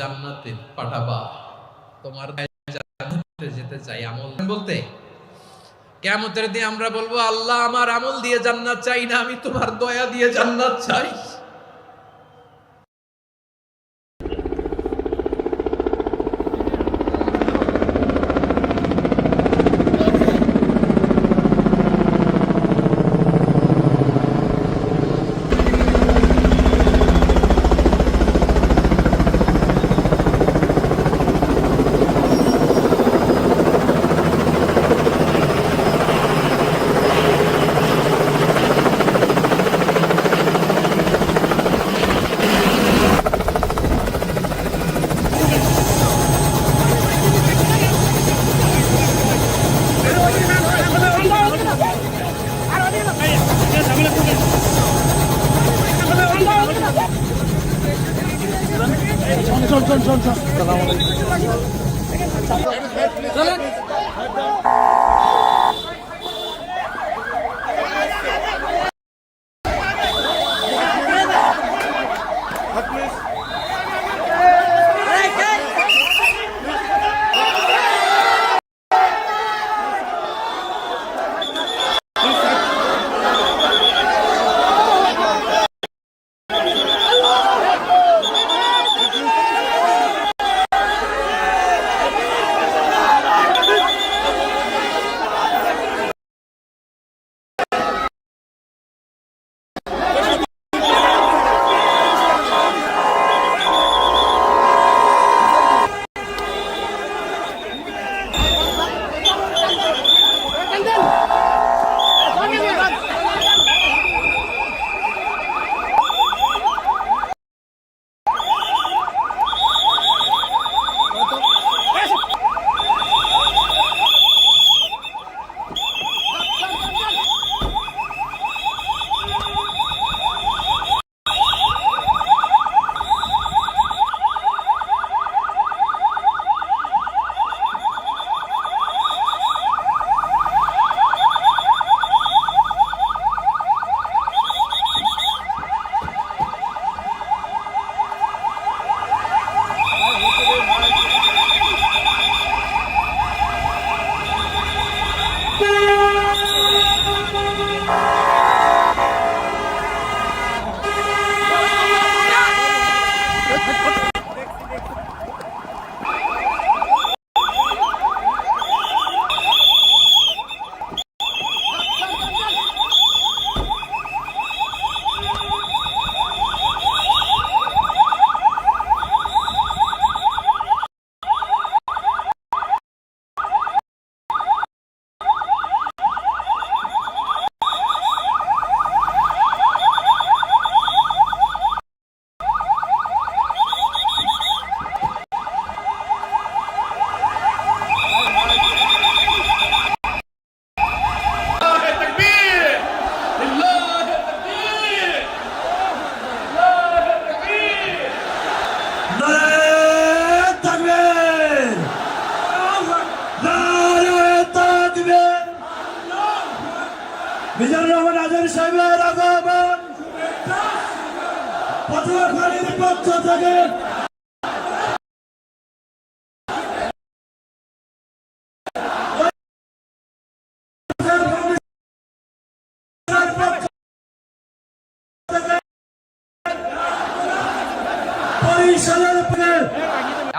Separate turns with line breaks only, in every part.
জান্নাতে পাঠাবা। তোমার জান্নাতে যেতে চাই আমল। বলতে কেমতের দিয়ে আমরা বলব, আল্লাহ, আমার আমল দিয়ে জান্নাত চাই না, আমি তোমার দয়া দিয়ে জান্নাত চাই।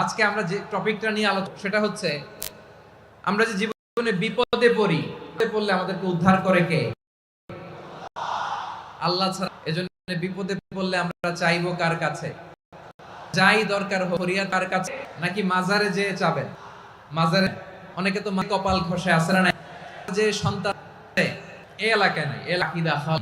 আজকে আমরা যে টপিকটা নিয়ে আলোচনা সেটা হচ্ছে, আমরা যে জীবনে বিপদে পড়ি পড়লে আমাদেরকে উদ্ধার করে কে? আল্লাহ ছাড়া এজন্য বিপদে পড়লে আমরা চাইব কার কাছে? যাই দরকার হোক, ফরিয়াদ কার কাছে? নাকি মাজারে যে চাবেন? মাজারে অনেকে তো কপাল ঘষে আসে না যে সন্তান এই এলাকায় নাই এলাকিদা খাল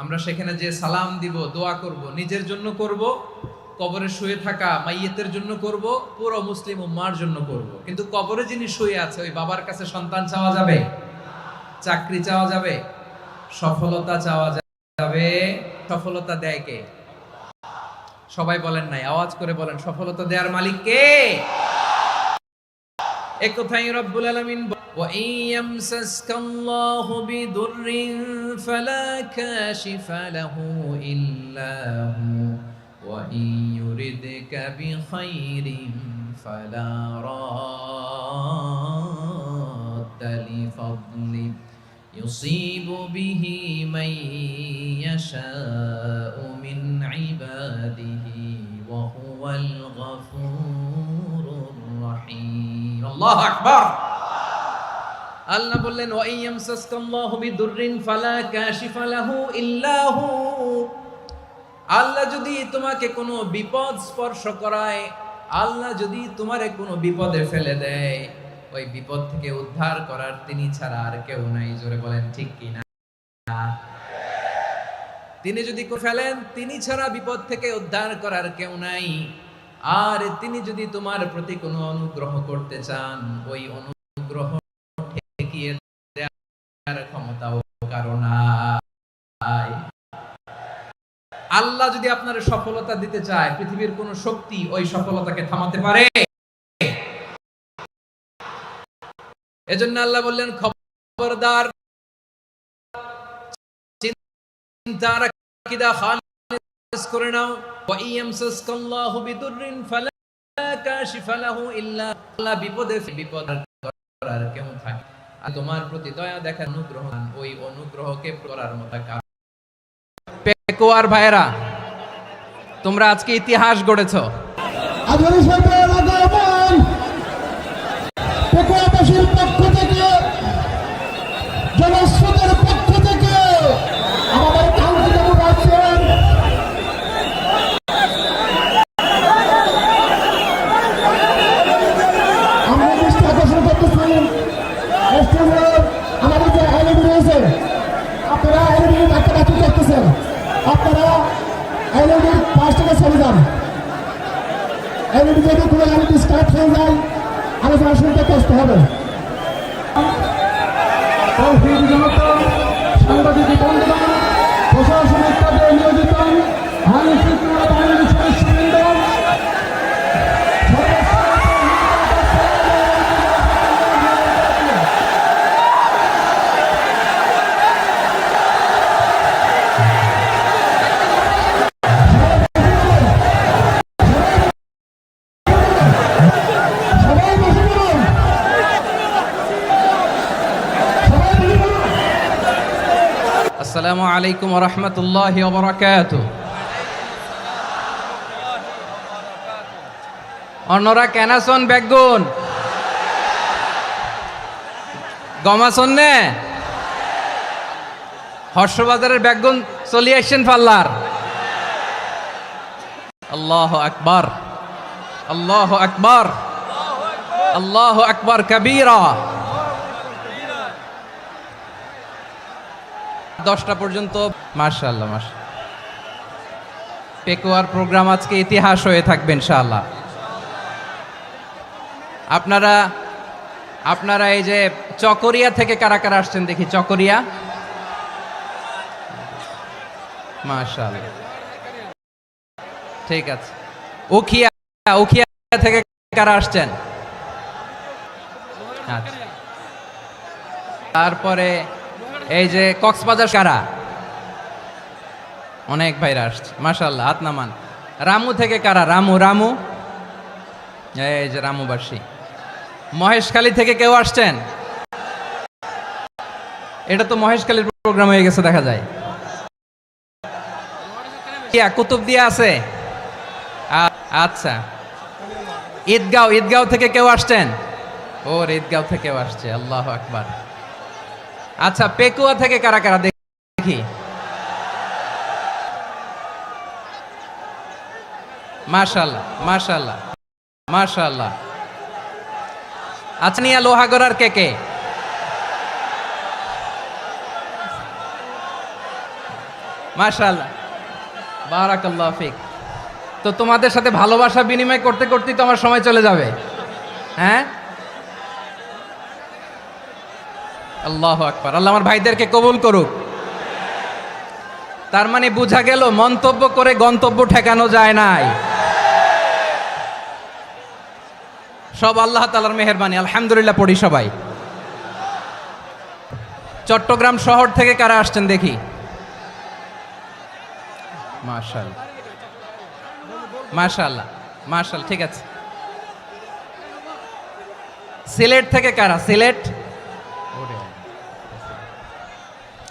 আমরা সেখানে যে সালাম দিব, দোয়া করব, নিজের জন্য করব, কবরে শুয়ে থাকা মাইয়েতের জন্য করব, পুরো মুসলিম উম্মার জন্য করব। কিন্তু কবরে যিনি শুয়ে আছে, ওই বাবার কাছে সন্তান চাওয়া যাবে? চাকরি চাওয়া যাবে? সফলতা চাওয়া যাবে? সফলতা দেয় কে? সবাই বলেন নাই, আওয়াজ করে বলেন, সফলতা দেওয়ার মালিক কে? একথাই রব্বুল আলামিন وَإِن يَمْسَسْكَ اللَّهُ بِضُرٍّ فَلَا كَاشِفَ لَهُ إِلَّا هُوَ وَإِن يُرِدْكَ بِخَيْرٍ فَلَا رَادَّ لِفَضْلِهِ يُصِيبُ بِهِ مَن يَشَاءُ مِنْ عِبَادِهِ وَهُوَ الْغَفُورُ الرَّحِيمُ আল্লাহ আকবার। আল্লাহ বললেন ওয়াইয়াম সাসকাল্লাহু বিদুররিন ফালা কাশিফা লাহু আল্লাহ যদি তোমাকে কোনো বিপদ স্পর্শ করায়, আল্লাহ যদি তোমারে কোনো বিপদে ফেলে দেয়, ওই বিপদ থেকে উদ্ধার করার তিনি ছাড়া আর কেউ নাই। জোরে বলেন, ঠিক কি না? তিনি যদি ফেলেন, তিনি ছাড়া বিপদ থেকে উদ্ধার করার কেউ নাই। আর তিনি যদি তোমার প্রতি কোনো অনুগ্রহ করতে চান, ওই অনুগ্রহ ক্ষমতাও কারণ আল্লাহ যদি আপনার সফলতা দিতে চায়, পৃথিবীর কোন শক্তি ওই সফলতাকে থামাতে পারে। এজন্য আল্লাহ বললেন, খবরদার, চিন্তার আকীদা খালিস করে নাও বিপদে বিপদ করার কেউ থাকে? আর তোমার প্রতি দয়া দেখার অনুগ্রহ ওই অনুগ্রহকে করার মতো পেকোয়ার ভাইরা তোমরা আজকে ইতিহাস গড়েছো। আলাইকুম রাহমাতুল্লাহি ওয়া বারাকাতুহু অন্যরা কেনাসন বেগুন? গমাসন নে? হর্ষবাজারের বেগুন চলি আসছেন পাল্লার। আল্লাহ আকবার। আল্লাহ আকবার। আল্লাহ আকবার কবীরা। দশটা পর্যন্ত। মার্শাল্লাহ মাস পেকুয়ার প্রোগ্রাম আজকে ইতিহাস হয়ে থাকবে, ইনশাআল্লাহ। আপনারা আপনারা এই যে চকরিয়া থেকে কারা কারা আসছেন দেখি, চকরিয়া? মাশাআল্লাহ। ঠিক আছে। উখিয়া উখিয়া থেকে কারা আসছেন? আচ্ছা। তারপরে এই যে কক্সবাজার কারা? অনেক ভাইরা আসছে মাশাল্লাহ হাত নামান। রামু থেকে কারা? রামু রামু। এই যে রামুবাসী। মহেশখালী থেকে কেউ আসছেন? এটা তো মহেশখালীর প্রোগ্রাম হয়ে গেছে, দেখা যায়। কুতুব দিয়া আছে? আচ্ছা। ঈদগাঁও ঈদগাঁও থেকে কেউ আসছেন? ওর ঈদগাঁও থেকেও আসছে, আল্লাহ আকবার। আচ্ছা পেকুয়া থেকে কারা কারা দেখি? মাশাল্লাহ মাশাল্লাহ মাশাল্লাহ আচ্ছা নিয়া লোহাগড়ার কে কে? মাশাল্লাহ বারাকাল্লাহ ফিক। তো তোমাদের সাথে ভালোবাসা বিনিময় করতে করতেই তো আমার সময় চলে যাবে। হ্যাঁ? আল্লাহ আকবার। আল্লাহ আমার ভাইদেরকে কবুল করুক। তার মানে বোঝা গেল, মন্তব্য করে গন্তব্য ঠেকানো যায় নাই। সব আল্লাহ তালার মেহরবানি। আলহামদুলিল্লাহ পড়ি সবাই। চট্টগ্রাম শহর থেকে কারা আসছেন দেখি? মার্শাল মার্শাল্লাহ মার্শাল ঠিক আছে। সিলেট থেকে কারা? সিলেট?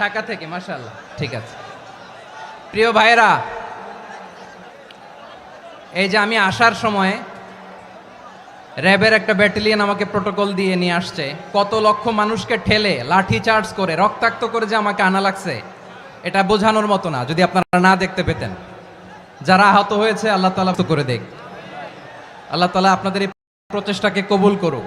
ঢাকা থেকে মাশাল্লাহ ঠিক আছে। প্রিয় ভাইরা এই যে আমি আসার সময় র্যাবের একটা ব্যাটালিয়ন আমাকে প্রোটোকল দিয়ে নিয়ে আসছে, কত লক্ষ মানুষকে ঠেলে, লাঠি চার্জ করে, রক্তাক্ত করে যে আমাকে আনা লাগছে, এটা বোঝানোর মতো না, যদি আপনারা না দেখতে পেতেন। যারা আহত হয়েছে, আল্লাহ তালা তো করে দেখ। আল্লাহ তালা আপনাদের এই প্রচেষ্টাকে কবুল করুক।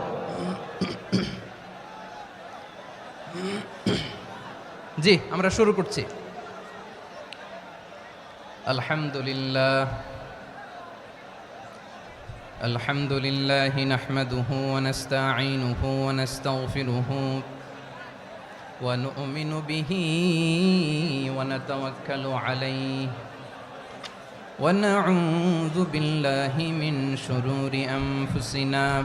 জি আমরা শুরু করছি আলহামদুলিল্লাহ الحمد لله نحمده ونستعينه ونستغفره ونؤمن به ونتوكل عليه ونعوذ بالله من شرور انفسنا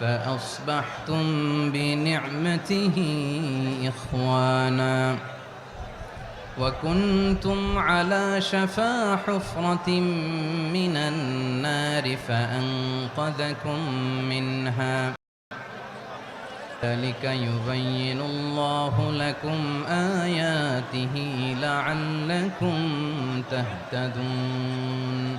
فأصبحتم بنعمته إخوانا. وكنتم على شفا حفرة من النار فأنقذكم منها. ذلك يبين الله لكم آياته لعلكم تهتدون.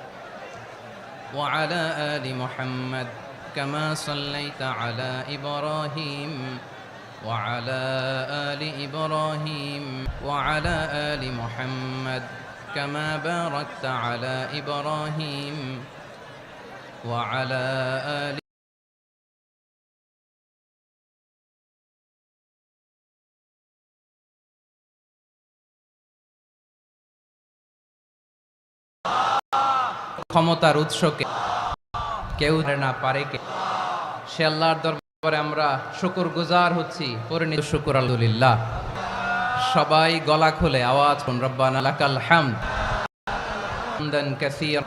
وعلى آل محمد كما صليت على إبراهيم وعلى آل إبراهيم وعلى آل محمد كما باركت على إبراهيم وعلى آل ক্ষমতার উৎসকে কেউ না পারে কে। সে আল্লাহর দরবারে আমরা শুকুর গুজার হচ্ছি, পরিণত শুকুর আলহামদুলিল্লাহ। সবাই গলা খুলে আওয়াজ কোন রব্বান আলাকাল হামদ। হামদান কাসীর।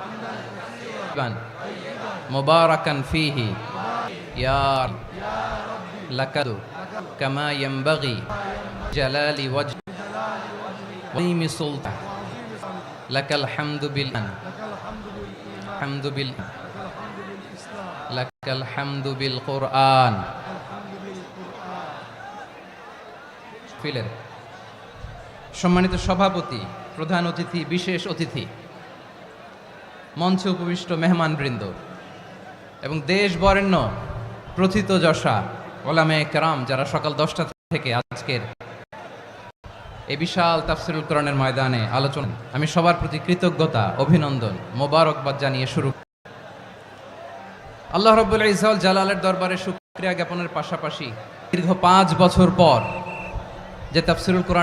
মুবারাকান ফিহি। ইয়ার লাকাল কামা ইয়ামবাগি জালালি ওয়াজহি। ওয়া সুলতান লাকাল হামদু বিল الحمد بالله لك الحمد بالقرآن মাহফিলের সম্মানিত সভাপতি প্রধান অতিথি বিশেষ অতিথি মঞ্চে উপবিষ্ট মেহমানবৃন্দ এবং দেশ বরেণ্য প্রথিত যশা ওলামে কেরাম যারা সকাল দশটা থেকে আজকের এই বিশাল তাফসিরুল কোরআনের ময়দানে আলোচনা। আমি সবার প্রতি কৃতজ্ঞতা, অভিনন্দন, মোবারকবাদ জানিয়ে শুরু। আল্লাহ রব্বুল ইসাউল জালালের দরবারে সুক্রিয়া জ্ঞাপনের পাশাপাশি দীর্ঘ পাঁচ বছর পর যে তাফসিরুল কোরআনের